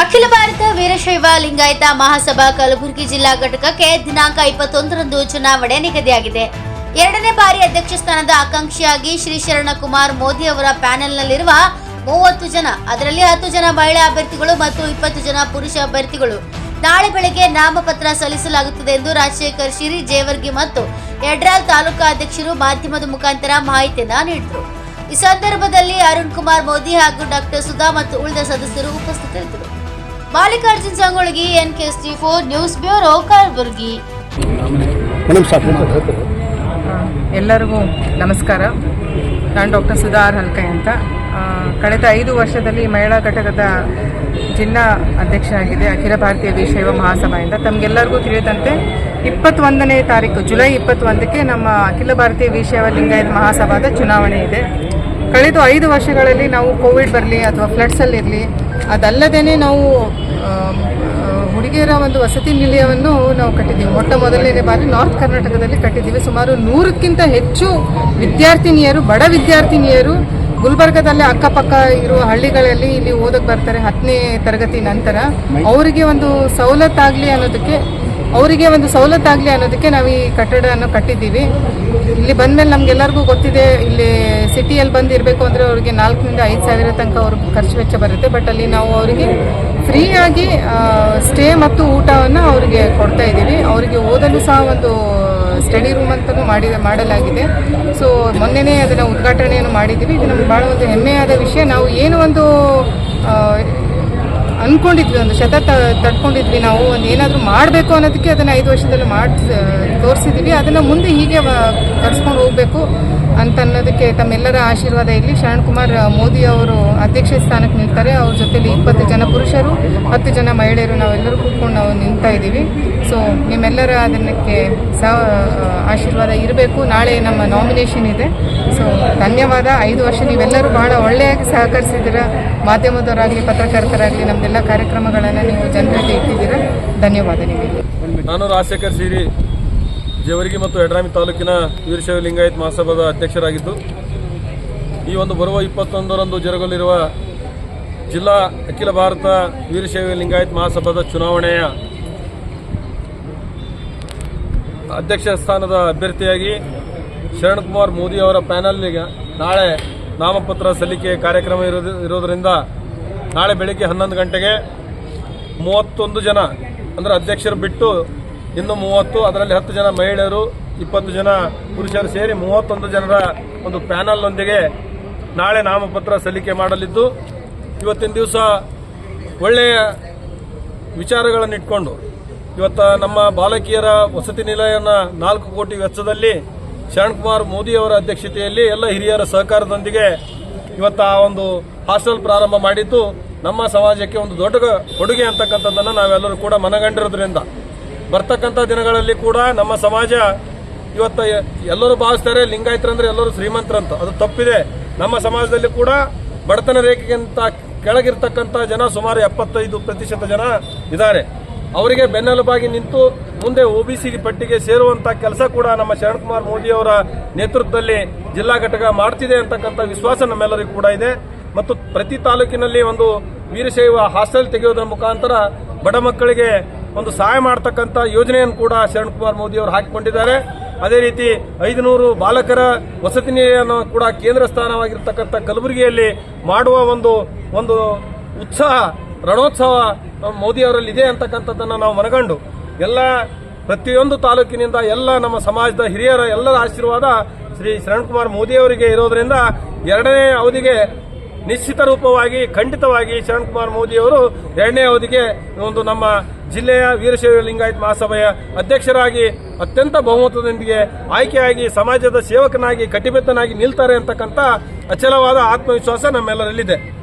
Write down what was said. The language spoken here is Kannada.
ಅಖಿಲ ಭಾರತ ವೀರಶೈವ ಲಿಂಗಾಯತ ಮಹಾಸಭಾ ಕಲಬುರಗಿ ಜಿಲ್ಲಾ ಘಟಕಕ್ಕೆ ದಿನಾಂಕ ಇಪ್ಪತ್ತೊಂದರಂದು ಚುನಾವಣೆ ನಿಗದಿಯಾಗಿದೆ. ಎರಡನೇ ಬಾರಿ ಅಧ್ಯಕ್ಷ ಸ್ಥಾನದ ಆಕಾಂಕ್ಷಿಯಾಗಿ ಶ್ರೀ ಶರಣಕುಮಾರ್ ಮೋದಿ ಅವರ ಪ್ಯಾನೆಲ್ನಲ್ಲಿರುವ ಮೂವತ್ತು ಜನ, ಅದರಲ್ಲಿ ಹತ್ತು ಜನ ಮಹಿಳಾ ಅಭ್ಯರ್ಥಿಗಳು ಮತ್ತು ಇಪ್ಪತ್ತು ಜನ ಪುರುಷ ಅಭ್ಯರ್ಥಿಗಳು. ನಾಳೆ ಬೆಳಗ್ಗೆ ನಾಮಪತ್ರ ಸಲ್ಲಿಸಲಾಗುತ್ತದೆ ಎಂದು ರಾಜಶೇಖರ್ ಶಿರಿ, ಜೇವರ್ಗಿ ಮತ್ತು ಯಡ್ರಾಲ್ ತಾಲೂಕಾ ಅಧ್ಯಕ್ಷರು ಮಾಧ್ಯಮದ ಮುಖಾಂತರ ಮಾಹಿತಿಯನ್ನ ನೀಡಿದರು. ಈ ಸಂದರ್ಭದಲ್ಲಿ ಅರುಣ್ ಕುಮಾರ್ ಮೋದಿ ಹಾಗೂ ಡಾಕ್ಟರ್ ಸುಧಾ ಮತ್ತು ಉಳಿದ ಸದಸ್ಯರು ಉಪಸ್ಥಿತರಿದ್ದರು. Mallikarjun Sangolagi N K C four news bureau Kalaburagi ಎಲ್ಲರಿಗೂ ನಮಸ್ಕಾರ. ನಾನು ಡಾಕ್ಟರ್ ಸುಧಾರ್ ಹಲ್ಕೈ ಅಂತ. ಕಳೆದ ಐದು ವರ್ಷದಲ್ಲಿ ಮಹಿಳಾ ಘಟಕದ ಜಿಲ್ಲಾ ಅಧ್ಯಕ್ಷರಾಗಿದೆ ಅಖಿಲ ಭಾರತೀಯ ವೀರಶೈವ ಮಹಾಸಭೆಯಿಂದ. ತಮಗೆಲ್ಲರಿಗೂ ತಿಳಿದಂತೆ ಇಪ್ಪತ್ತೊಂದನೇ ತಾರೀಕು ಜುಲೈ ಇಪ್ಪತ್ತೊಂದಕ್ಕೆ ನಮ್ಮ ಅಖಿಲ ಭಾರತೀಯ ವೀರಶೈವ ಲಿಂಗಾಯತ ಮಹಾಸಭಾದ ಚುನಾವಣೆ ಇದೆ. ಕಳೆದ ಐದು ವರ್ಷಗಳಲ್ಲಿ ನಾವು ಕೋವಿಡ್ ಬರಲಿ ಅಥವಾ ಫ್ಲಡ್ಸಲ್ಲಿರಲಿ ಅದಲ್ಲದೇ ನಾವು ಹುಡುಗಿಯರ ಒಂದು ವಸತಿ ನಿಲಯವನ್ನು ನಾವು ಕಟ್ಟಿದ್ದೀವಿ. ಮೊಟ್ಟ ಮೊದಲನೇ ಬಾರಿ ನಾರ್ತ್ ಕರ್ನಾಟಕದಲ್ಲಿ ಕಟ್ಟಿದ್ದೀವಿ. ಸುಮಾರು ನೂರಕ್ಕಿಂತ ಹೆಚ್ಚು ವಿದ್ಯಾರ್ಥಿನಿಯರು, ಬಡ ವಿದ್ಯಾರ್ಥಿನಿಯರು ಗುಲ್ಬರ್ಗದಲ್ಲಿ ಅಕ್ಕಪಕ್ಕ ಇರುವ ಹಳ್ಳಿಗಳಲ್ಲಿ ಇಲ್ಲಿ ಓದಕ್ಕೆ ಬರ್ತಾರೆ ಹತ್ತನೇ ತರಗತಿ ನಂತರ. ಅವರಿಗೆ ಒಂದು ಸವಲತ್ತಾಗಲಿ ಅನ್ನೋದಕ್ಕೆ ಅವರಿಗೆ ಒಂದು ಸವಲತ್ತಾಗಲಿ ಅನ್ನೋದಕ್ಕೆ ನಾವು ಈ ಕಟ್ಟಡವನ್ನು ಕಟ್ಟಿದ್ದೀವಿ. ಇಲ್ಲಿ ಬಂದಮೇಲೆ ನಮಗೆಲ್ಲರಿಗೂ ಗೊತ್ತಿದೆ, ಇಲ್ಲಿ ಸಿಟಿಯಲ್ಲಿ ಬಂದಿರಬೇಕು ಅಂದರೆ ಅವರಿಗೆ ನಾಲ್ಕರಿಂದ ಐದು ಸಾವಿರ ತನಕ ಅವ್ರಿಗೆ ಖರ್ಚು ವೆಚ್ಚ ಬರುತ್ತೆ. ಬಟ್ ಅಲ್ಲಿ ನಾವು ಅವರಿಗೆ ಫ್ರೀಯಾಗಿ ಸ್ಟೇ ಮತ್ತು ಊಟವನ್ನು ಅವರಿಗೆ ಕೊಡ್ತಾ ಇದ್ದೀವಿ. ಅವರಿಗೆ ಓದಲು ಸಹ ಒಂದು ಸ್ಟಡಿ ರೂಮ್ ಅಂತಲೂ ಮಾಡಿ ಮಾಡಲಾಗಿದೆ. ಸೊ ಮೊನ್ನೆನೇ ಅದನ್ನು ಉದ್ಘಾಟನೆಯನ್ನು ಮಾಡಿದ್ದೀವಿ. ಇದು ನಮ್ಗೆ ಭಾಳ ಒಂದು ಹೆಮ್ಮೆಯಾದ ವಿಷಯ. ನಾವು ಏನು ಒಂದು ಆ, ಅನ್ಕೊಂಡಿದ್ವಿ ಒಂದು ಶತ ತಡ್ಕೊಂಡಿದ್ವಿ ನಾವು ಒಂದು ಏನಾದರೂ ಮಾಡಬೇಕು ಅನ್ನೋದಕ್ಕೆ ಅದನ್ನು ಐದು ವರ್ಷದಲ್ಲಿ ಮಾಡಿ ತೋರಿಸಿದ್ವಿ ಅದನ್ನು ಮುಂದೆ ಹೀಗೆ ಕರ್ಸ್ಕೊಂಡು ಹೋಗಬೇಕು ಅಂತ ಅನ್ನೋದಕ್ಕೆ ತಮ್ಮೆಲ್ಲರ ಆಶೀರ್ವಾದ ಇರಲಿ. ಶರಣ್ ಕುಮಾರ್ ಮೋದಿ ಅವರು ಅಧ್ಯಕ್ಷ ಸ್ಥಾನಕ್ಕೆ ನಿಲ್ತಾರೆ. ಅವ್ರ ಜೊತೆಲಿ ಇಪ್ಪತ್ತು ಜನ ಪುರುಷರು, ಹತ್ತು ಜನ ಮಹಿಳೆಯರು ನಾವೆಲ್ಲರೂ ಕೂತ್ಕೊಂಡು ನಾವು ನಿಂತಾ ಇದ್ದೀವಿ. ಸೊ ನಿಮ್ಮೆಲ್ಲರ ಅದನ್ನಕ್ಕೆ ಸಹ ಆಶೀರ್ವಾದ ಇರಬೇಕು. ನಾಳೆ ನಮ್ಮ ನಾಮಿನೇಷನ್ ಇದೆ. ಸೊ ಧನ್ಯವಾದ. ಐದು ವರ್ಷ ನೀವೆಲ್ಲರೂ ಬಹಳ ಒಳ್ಳೆಯಾಗಿ ಸಹಕರಿಸಿದ್ದೀರ. ಮಾಧ್ಯಮದವರಾಗಲಿ, ಪತ್ರಕರ್ತರಾಗಲಿ, ನಮ್ದೆಲ್ಲ ಕಾರ್ಯಕ್ರಮಗಳನ್ನು ನೀವು ಜನರಲ್ಲಿ ಇಟ್ಟಿದ್ದೀರ. ಧನ್ಯವಾದ ನಿಮಗೆ. ನಾನು ರಾಜಶೇಖರ್ ಸಿರಿ ಜೇವರ್ಗಿ ಮತ್ತು ಯಡ್ರಾಮಿ ತಾಲೂಕಿನ ವೀರಶೈವ ಲಿಂಗಾಯತ್ ಮಹಾಸಭಾದ ಅಧ್ಯಕ್ಷರಾಗಿದ್ದು ಈ ಒಂದು ಬರುವ ಇಪ್ಪತ್ತೊಂದರಂದು ಜರುಗಲಿರುವ ಜಿಲ್ಲಾ ಅಖಿಲ ಭಾರತ ವೀರಶೈವ ಲಿಂಗಾಯತ್ ಮಹಾಸಭಾದ ಚುನಾವಣೆಯ ಅಧ್ಯಕ್ಷ ಸ್ಥಾನದ ಅಭ್ಯರ್ಥಿಯಾಗಿ ಶರಣಕುಮಾರ್ ಮೋದಿ ಅವರ ಪ್ಯಾನಲ್ಗೆ ನಾಳೆ ನಾಮಪತ್ರ ಸಲ್ಲಿಕೆ ಕಾರ್ಯಕ್ರಮ ಇರೋದು ಇರೋದರಿಂದ ನಾಳೆ ಬೆಳಿಗ್ಗೆ ಹನ್ನೊಂದು ಗಂಟೆಗೆ ಮೂವತ್ತೊಂದು ಜನ, ಅಂದರೆ ಅಧ್ಯಕ್ಷರು ಬಿಟ್ಟು ಇನ್ನು ಮೂವತ್ತು, ಅದರಲ್ಲಿ ಹತ್ತು ಜನ ಮಹಿಳೆಯರು, ಇಪ್ಪತ್ತು ಜನ ಪುರುಷರು ಸೇರಿ ಮೂವತ್ತೊಂದು ಜನರ ಒಂದು ಪ್ಯಾನಲ್ನೊಂದಿಗೆ ನಾಳೆ ನಾಮಪತ್ರ ಸಲ್ಲಿಕೆ ಮಾಡಲಿದ್ದು, ಇವತ್ತಿನ ದಿವಸ ಒಳ್ಳೆಯ ವಿಚಾರಗಳನ್ನು ಇಟ್ಕೊಂಡು, ಇವತ್ತ ನಮ್ಮ ಬಾಲಕಿಯರ ವಸತಿ ನಿಲಯನ ನಾಲ್ಕು ಕೋಟಿ ವೆಚ್ಚದಲ್ಲಿ ಶರಣ್ಕುಮಾರ್ ಮೋದಿ ಅವರ ಅಧ್ಯಕ್ಷತೆಯಲ್ಲಿ ಎಲ್ಲ ಹಿರಿಯರ ಸಹಕಾರದೊಂದಿಗೆ ಇವತ್ತು ಆ ಒಂದು ಹಾಸ್ಟೆಲ್ ಪ್ರಾರಂಭ ಮಾಡಿದ್ದು, ನಮ್ಮ ಸಮಾಜಕ್ಕೆ ಒಂದು ದೊಡ್ಡ ಕೊಡುಗೆ ಅಂತಕ್ಕಂಥದ್ದನ್ನು ನಾವೆಲ್ಲರೂ ಕೂಡ ಮನಗಂಡಿರೋದ್ರಿಂದ. ಬರ್ತಕ್ಕಂಥ ದಿನಗಳಲ್ಲಿ ಕೂಡ ನಮ್ಮ ಸಮಾಜ ಇವತ್ತು ಎಲ್ಲರೂ ಭಾವಿಸ್ತಾರೆ ಲಿಂಗಾಯತರಂದ್ರೆ ಎಲ್ಲರೂ ಶ್ರೀಮಂತರಂತ. ಅದು ತಪ್ಪಿದೆ. ನಮ್ಮ ಸಮಾಜದಲ್ಲಿ ಕೂಡ ಬಡತನ ರೇಖೆಗಿಂತ ಕೆಳಗಿರ್ತಕ್ಕಂಥ ಜನ ಸುಮಾರು ಎಪ್ಪತ್ತೈದು ಪ್ರತಿಶತ ಜನ ಇದ್ದಾರೆ. ಅವರಿಗೆ ಬೆನ್ನೆಲುಬಾಗಿ ನಿಂತು ಮುಂದೆ ಒಬಿಸಿ ಪಟ್ಟಿಗೆ ಸೇರುವಂತ ಕೆಲಸ ಕೂಡ ನಮ್ಮ ಶರಣ್ಕುಮಾರ್ ಮೋದಿ ಅವರ ನೇತೃತ್ವದಲ್ಲಿ ಜಿಲ್ಲಾ ಘಟಕ ಮಾಡ್ತಿದೆ ಅಂತಕ್ಕಂಥ ವಿಶ್ವಾಸ ನಮ್ಮೆಲ್ಲರಿಗೂ ಕೂಡ ಇದೆ. ಮತ್ತು ಪ್ರತಿ ತಾಲೂಕಿನಲ್ಲಿ ಒಂದು ವೀರಶೈವ ಹಾಸ್ಟೆಲ್ ತೆಗೆಯೋದ್ರ ಮುಖಾಂತರ ಬಡ ಮಕ್ಕಳಿಗೆ ಒಂದು ಸಹಾಯ ಮಾಡ್ತಕ್ಕಂಥ ಯೋಜನೆಯನ್ನು ಕೂಡ ಶರಣ್ಕುಮಾರ್ ಮೋದಿ ಅವರು ಹಾಕಿಕೊಂಡಿದ್ದಾರೆ. ಅದೇ ರೀತಿ ಐದುನೂರು ಬಾಲಕರ ವಸತಿ ನಿಲಯವನ್ನು ಕೂಡ ಕೇಂದ್ರ ಸ್ಥಾನವಾಗಿರ್ತಕ್ಕಂಥ ಕಲಬುರಗಿಯಲ್ಲಿ ಮಾಡುವ ಒಂದು ಒಂದು ಉತ್ಸಾಹ, ರಣೋತ್ಸವ ಮೋದಿ ಅವರಲ್ಲಿ ಇದೆ ಅಂತಕ್ಕಂಥದ್ದನ್ನು ನಾವು ಮನಗಂಡು ಎಲ್ಲ ಪ್ರತಿಯೊಂದು ತಾಲೂಕಿನಿಂದ ಎಲ್ಲ ನಮ್ಮ ಸಮಾಜದ ಹಿರಿಯರ ಎಲ್ಲರ ಆಶೀರ್ವಾದ ಶ್ರೀ ಶರಣ್ಕುಮಾರ್ ಮೋದಿ ಅವರಿಗೆ ಇರೋದ್ರಿಂದ ಎರಡನೇ ಅವಧಿಗೆ ನಿಶ್ಚಿತ ರೂಪವಾಗಿ, ಖಂಡಿತವಾಗಿ ಶರಣ್ಕುಮಾರ್ ಮೋದಿ ಅವರು ಎರಡನೇ ಅವಧಿಗೆ ಒಂದು ನಮ್ಮ ಜಿಲ್ಲೆಯ ವೀರಶೈವ ಲಿಂಗಾಯತ್ ಮಹಾಸಭೆಯ ಅಧ್ಯಕ್ಷರಾಗಿ, ಅತ್ಯಂತ ಬಹುಮತದೊಂದಿಗೆ ಆಯ್ಕೆಯಾಗಿ, ಸಮಾಜದ ಸೇವಕನಾಗಿ, ಕಟಿಬದ್ಧನಾಗಿ ನಿಲ್ತಾರೆ ಅಂತಕ್ಕಂಥ ಅಚಲವಾದ ಆತ್ಮವಿಶ್ವಾಸ ನಮ್ಮೆಲ್ಲರಲ್ಲಿದೆ.